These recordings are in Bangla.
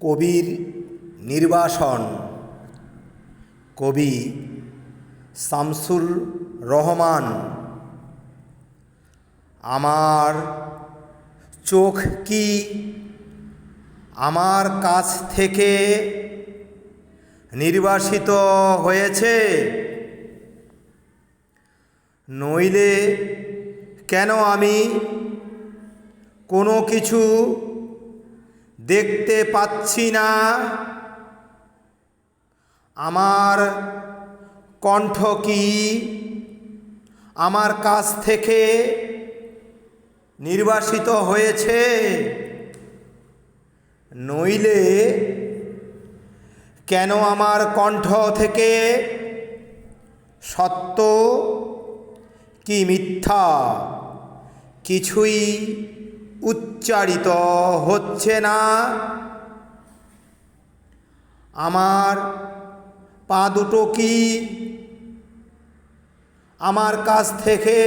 কবির নির্বাসন। কবি শামসুর রহমান। আমার চোখ কি আমার কাছ থেকে নির্বাসিত হয়েছে? নইলে কেন আমি কোনো কিছু দেখতে পাচ্ছি না। আমার কণ্ঠ কি? আমার কাছ থেকে নির্বাসিত হয়েছে? নইলে কেন আমার কণ্ঠ থেকে সত্য কি মিথ্যা? কিছুই উচ্চারিত হচ্ছে না। আমার পা দুটো কি? আমার কাছ থেকে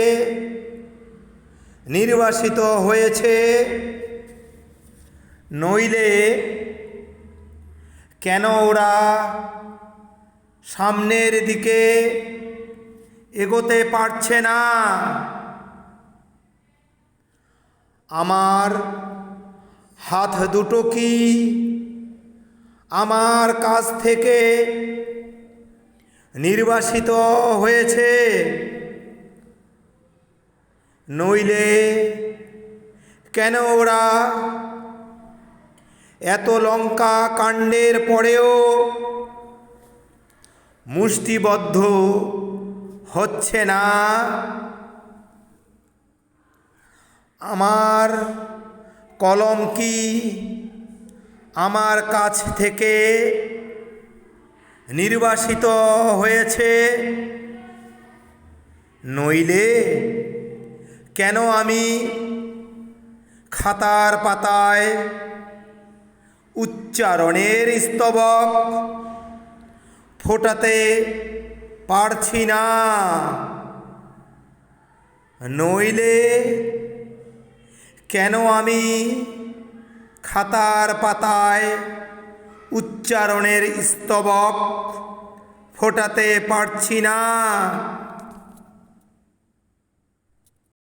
নির্বাসিত হয়েছে। নইলে কেন ওরা সামনের দিকে এগোতে পারছে না? আমার হাত দুটো কি আমার কাছ থেকে নির্বাসিত হয়েছে? নইলে কেন ওরা এত লঙ্কা কাণ্ডের পরেও মুষ্টিবদ্ধ হচ্ছে না? আমার কলম কি? আমার কাছ থেকে নির্বাসিত হয়েছে? নইলে কেন আমি খাতার পাতায় উচ্চারণের স্তবক ফোটাতে পারছি না? নইলে কেন আমি খাতার পাতায় উচ্চারণের স্তবক ফোটাতে পারছি না?